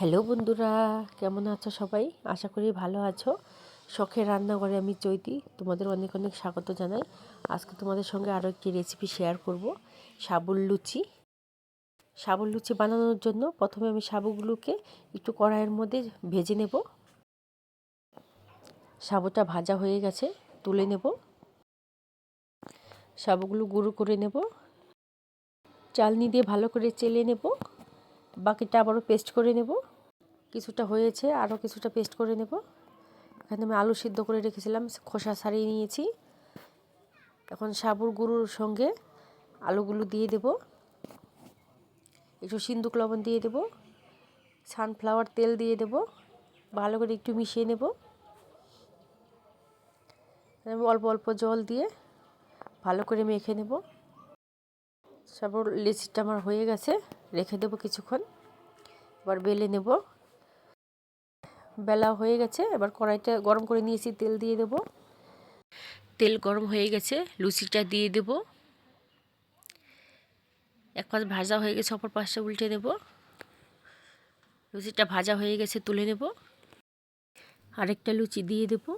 Hello বন্ধুরা, কেমন আছো সবাই? আশা করি ভালো আছো। শখের রান্নাঘরে আমি চৈতি, তোমাদের অনেক অনেক স্বাগত জানাই। আজকে তোমাদের সঙ্গে আরও একটি রেসিপি শেয়ার করব সাবুর লুচি। সাবুর লুচি বানানোর জন্য প্রথমে আমি সাবুগুলোকে একটু কড়াইয়ের মধ্যে ভেজে নেব। সাবুটা ভাজা হয়ে গেছে, তুলে নেব। সাবুগুলো গুঁড়ো করে নেব। চালনি দিয়ে ভালো করে চেলে নেব। বাকিটা আবারও পেস্ট করে নেব। কিছুটা হয়েছে, আরও কিছুটা পেস্ট করে নেব। এখানে আমি আলু সিদ্ধ করে রেখেছিলাম, খোসা ছাড়িয়ে নিয়েছি। এখন সাবুর গুঁড়োর সঙ্গে আলুগুলো দিয়ে দেব। একটু সিন্দুক লবণ দিয়ে দেব। সানফ্লাওয়ার তেল দিয়ে দেব। ভালো করে একটু মিশিয়ে নেব। আমি অল্প অল্প জল দিয়ে ভালো করে মেখে নেব। সাবুর লিচিটা আমার হয়ে গেছে। রেখে দেবো কিছুক্ষণ। এবার বেলে নেব। বেলা হয়ে গেছে, এবার কড়াইটা গরম করে নিয়েছি, তেল দিয়ে দেব। তেল গরম হয়ে গেছে, লুচিটা দিয়ে দেব। এক পাশ ভাজা হয়ে গেছে, অপর পাশটা উল্টে দেব লুচিটা ভাজা হয়ে গেছে, তুলে নেব। আরেকটা লুচি দিয়ে দেবো।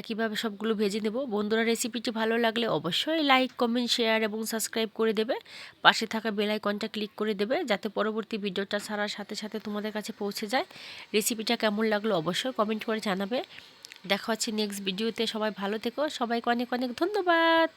একইভাবে সবগুলো ভেজে নেব। বন্ধুরা রেসিপিটি ভালো লাগলে অবশ্যই লাইক কমেন্ট শেয়ার এবং সাবস্ক্রাইব করে দেবে। পাশে থাকা বেল আইকনটা ক্লিক করে দেবে যাতে পরবর্তী ভিডিওটা ছাড়ার সাথে সাথে তোমাদের কাছে পৌঁছে যায়। রেসিপিটা কেমন লাগল অবশ্যই কমেন্ট করে জানাবে। দেখা হচ্ছে নেক্সট ভিডিওতে সবাই ভালো থেকো। সবাইকে অনেক অনেক ধন্যবাদ।